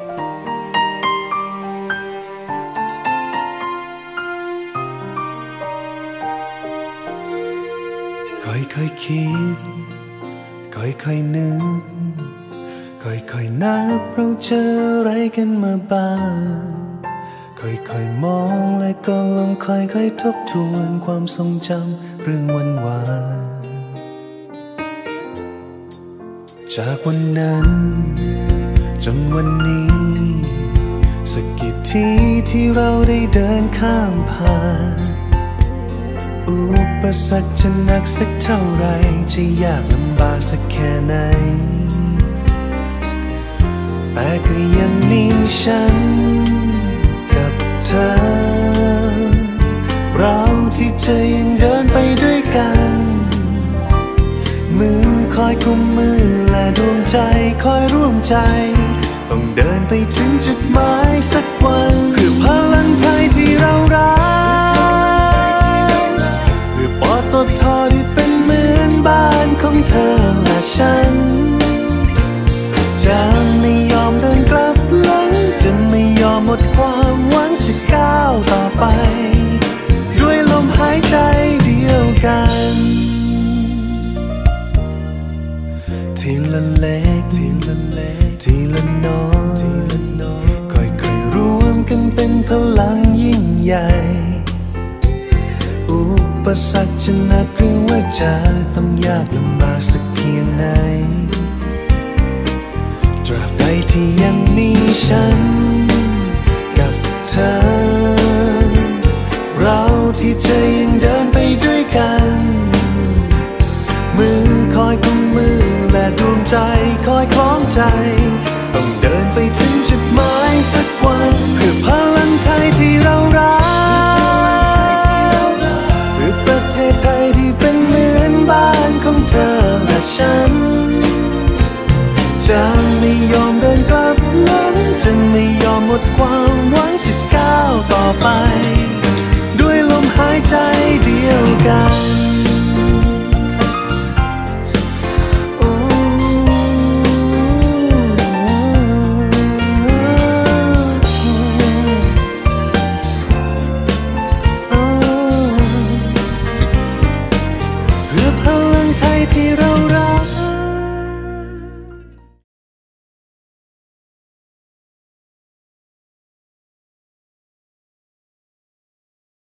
ค่อยๆคิด ค่อยๆนึก ค่อยๆนับเราเจออะไรกันมาบ้าง ค่อยๆมองและก็ลองค่อยๆทบทวนความทรงจำเรื่องวันวานจากวันนั้น จนวันนี้ สักกี่ทีที่เราได้เดินข้ามผ่าน อุปสรรคจะหนักสักเท่าไร จะยากลำบากสักแค่ไหน แต่ก็ยังมีฉันกับเธอ เราที่จะยัง คอยร่วมใจ ต้องเดินไปถึงจุดหมายสักวัน ทีละเล็กทีละเล็กทีละน้อยทีละน้อยค่อยๆรวมกันเป็นพลังยิ่งใหญ่ อุปสรรคจะหนักหรือว่าจะต้องยากลำบากสักเพียงไหนตราบใดที่ยังมีฉัน กับเธอ เราที่จะ คอยคล้องใจ ต้องเดินไปถึงจุดหมายสักวัน เพื่อพลังไทยที่เรารักเพื่อประเทศไทยที่เป็นเหมือนบ้านของเธอและฉันจะไม่ยอม